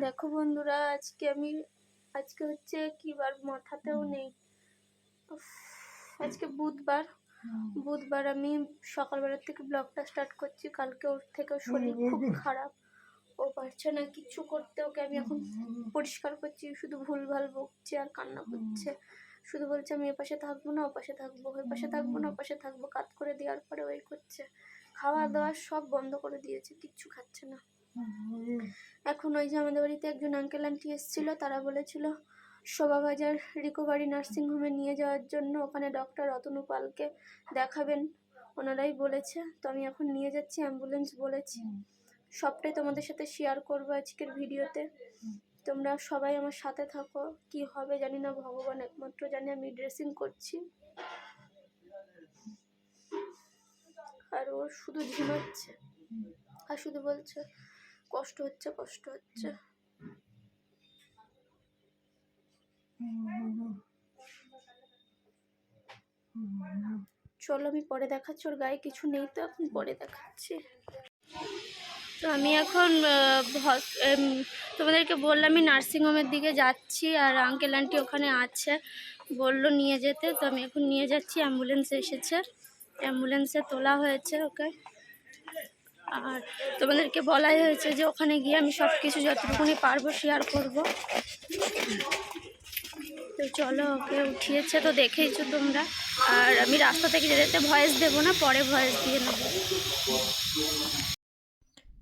দেখো বন্ধুরা আজকে আমি আজকে হচ্ছে কি বার মাথাতেও নেই। আজকে বুধবার। বুধবার আমি সকালবেলার থেকে ব্লগটা স্টার্ট করছি। কালকে ওর থেকে শরীর খুব খারাপ। ও পারছে না কিছু করতে। ওকে আমি এখন পরিষ্কার করছি শুধু ভুলভাল বকছে আর কান্না করছে। শুধু বলছে আমি এ পাশে থাকব না ও পাশে থাকব ওই পাশে থাকব না ও পাশে থাকব। কাত করে দেওয়ার পরে ওই করছে। খাওয়া দাওয়া সব বন্ধ করে দিয়েছে কিচ্ছু খাচ্ছে না। এখন ওই যে আমাদের বাড়িতে একজন আঙ্কেল আন্টি এসেছিল, তারা বলেছিল শোভাবাজার রিকভারি নার্সিংহোমে নিয়ে যাওয়ার জন্য ওখানে ডক্টর রতনু পালকে দেখাবেন। ওনারাই বলেছে, তো আমি এখন নিয়ে যাচ্ছি অ্যাম্বুলেন্স বলেছি। সবটাই তোমাদের সাথে শেয়ার করব আজকের ভিডিওতে। তোমরা সবাই আমার সাথে থাকো, কি হবে জানি না, ভগবান একমাত্র জানি, আমি ড্রেসিং করছি। আর ও শুধু ঝিমাচ্ছে আর শুধু বলছে কষ্ট হচ্ছে কষ্ট হচ্ছে। চলো আমি পরে দেখাচ্ছি, ওর গায়ে কিছু নেই তো, এখন পরে দেখাচ্ছি। তো আমি এখন তোমাদেরকে বললাম আমি নার্সিংহোমের দিকে যাচ্ছি আর আঙ্কেল, আন্টি ওখানে আছে। বলল নিয়ে যেতে, তো আমি এখন নিয়ে যাচ্ছি, অ্যাম্বুলেন্স এসেছে। অ্যাম্বুলেন্সে তোলা হয়েছে ওকে। আর তোমাদেরকে বলাই হয়েছে যে ওখানে গিয়ে আমি সব কিছু যতটুকুনি পারব শেয়ার করব। তো চলো, ওকে উঠিয়েছে তো দেখেইছো তোমরা। আর আমি রাস্তা থেকে যেতে ভয়েস দেবো না, পরে ভয়েস দিয়ে নেব।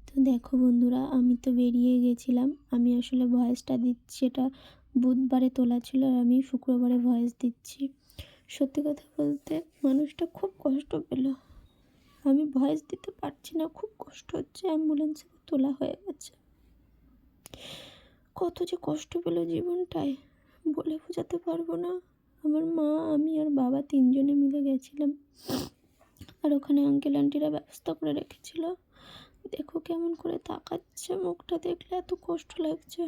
তো দেখো বন্ধুরা, আমি তো বেরিয়ে গেছিলাম। আমি আসলে ভয়েসটা দিচ্ছি এটা বুধবারে তোলা ছিল আর আমি শুক্রবারে ভয়েস দিচ্ছি। সত্যি কথা বলতে, মানুষটা খুব কষ্ট পেল। আমি ভয়েস দিতে পারছি না, খুব কষ্ট হচ্ছে অ্যাম্বুলেন্সে তোলা হয়ে গেছে। কত যে কষ্ট পেল জীবনটায়, বলে বোঝাতে পারব না। আমার মা, আমি আর বাবা তিনজনে মিলে গেছিলাম। আর ওখানে আঙ্কেল আন্টিরা ব্যবস্থা করে রেখেছিল। দেখো কেমন করে তাকাচ্ছে মুখটা, দেখলে এত কষ্ট লাগছে।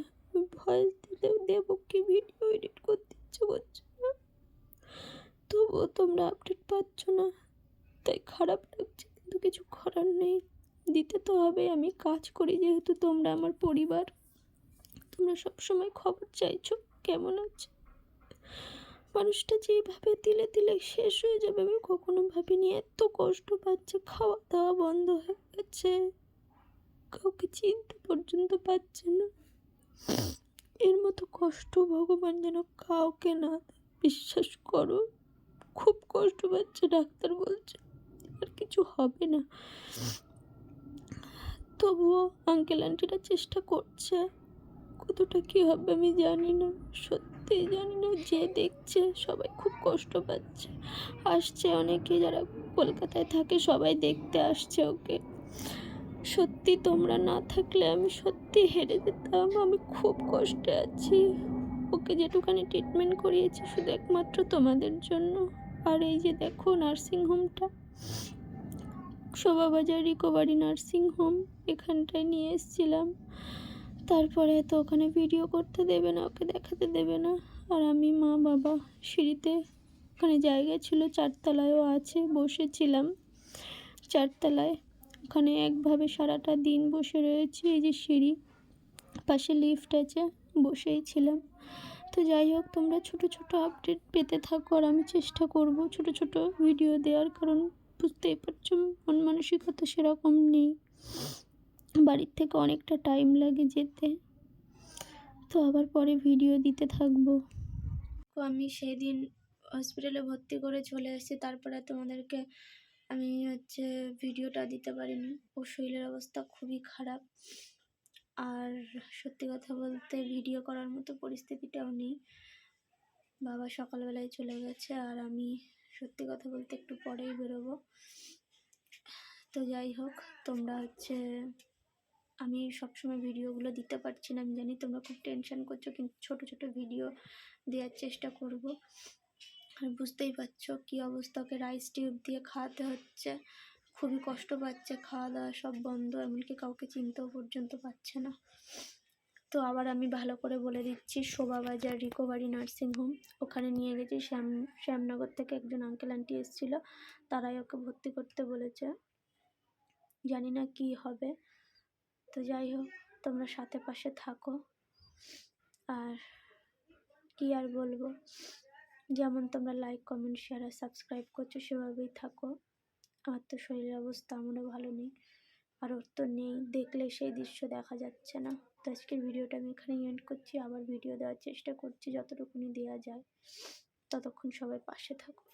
ভয়েস দিলেও দেবো কি ভিডিও এডিট করতে ইচ্ছে করছে না। তবুও তোমরা আপডেট পাচ্ছ না। তাই খারাপ লাগছে, কিন্তু কিছু করার নেই। দিতে তো হবে, আমি কাজ করি যেহেতু তোমরা আমার পরিবার। তোমরা সবসময় খবর চাইছো, কেমন আছে? মানুষটা যেইভাবে দিলে দিলে শেষ হয়ে যাবে, আমি কখনো ভাবিনি। এত কষ্ট পাচ্ছে খাওয়া দাওয়া বন্ধ হয়ে গেছে। কাউকে চিনতে পর্যন্ত পাচ্ছে না। এর মতো কষ্ট ভগবান যেন কাউকে না বিশ্বাস করো, খুব কষ্ট পাচ্ছে, ডাক্তার বলছে। আর কিছু হবে না। তবুও আঙ্কেল আন্টিরা চেষ্টা করছে। কতটা কী হবে আমি জানি না। সত্যি জানি না, যে দেখছে সবাই খুব কষ্ট পাচ্ছে। আসছে অনেকে যারা কলকাতায় থাকে, সবাই দেখতে আসছে ওকে। সত্যি তোমরা না থাকলে আমি সত্যি হেরে যেতাম। আমি খুব কষ্টে আছি। ওকে যেটুখানি ট্রিটমেন্ট করিয়েছি, শুধু একমাত্র তোমাদের জন্য। আর এই যে দেখো নার্সিংহোমটা শোভাবাজার রিকভারি নার্সিংহোম এখানটায় নিয়ে এসেছিলাম। তারপরে তো ওখানে ভিডিও করতে দেবে না, ওকে দেখাতে দেবে না। আর আমি মা বাবা সিঁড়িতে ওখানে জায়গা ছিল, চারতলায়ও আছে, বসেছিলাম। চারতলায় ওখানে একভাবে সারাটা দিন বসে রয়েছি, এই যে সিঁড়ি, পাশে লিফট আছে, বসেই ছিলাম। তো যাই হোক, তোমরা ছোট ছোট আপডেট পেতে থাকো আর আমি চেষ্টা করব ছোট ছোট ভিডিও দেওয়ার, কারণ বুঝতেই পারছ, মন মানসিকতা সেরকম নেই। বাড়ির থেকে অনেকটা টাইম লাগে যেতে। তো আবার পরে ভিডিও দিতে থাকব। তো আমি সেদিন হসপিটালে ভর্তি করে চলে এসেছি তারপরে তোমাদেরকে আমি হচ্ছে ভিডিওটা দিতে পারিনি। ওর শরীরের অবস্থা খুবই খারাপ। আর সত্যি কথা বলতে ভিডিও করার মতো পরিস্থিতিটাও নেই। বাবা সকালবেলায় চলে গেছে আর আমি সত্যি কথা বলতে একটু পরেই বেরোবো। তো যাই হোক, তোমরা হচ্ছে, আমি সবসময় ভিডিওগুলো দিতে পারছি না, আমি জানি তোমরা খুব টেনশন করছ, কিন্তু ছোট ছোট ভিডিও দেওয়ার চেষ্টা করব। আর বুঝতেই পারছ কী অবস্থা, ওকে রাইস টিউব দিয়ে খাওয়াতে হচ্ছে, খুবই কষ্ট পাচ্ছে, খাওয়া দাওয়া সব বন্ধ, এমনকি কাউকে চিনতেও পর্যন্ত পাচ্ছে না। তো আবার আমি ভালো করে বলে দিচ্ছি শোভাবাজার রিকভারি নার্সিংহোম ওখানে নিয়ে গেছি, শ্যাম, শ্যামনগর থেকে একজন আঙ্কেল আন্টি এসেছিল, তারাই ওকে ভর্তি করতে বলেছে। জানি না কি হবে। তো যাই হোক, তোমরা সাথে পাশে থাকো। আর কি আর বলব? যেমন তোমরা লাইক কমেন্ট শেয়ার আর সাবস্ক্রাইব করছ, সেভাবেই থাকো। আমার তো শরীরের অবস্থা আমারও ভালো নেই। আর ওর তো নেই। দেখলে সেই দৃশ্য দেখা যাচ্ছে না। তো আজকের ভিডিওটা আমি এখানে এন্ড করছি। আবার ভিডিও দেওয়ার চেষ্টা করছি যতটুকুনি দেওয়া যায়। ততক্ষণ সবাই পাশে থাকো।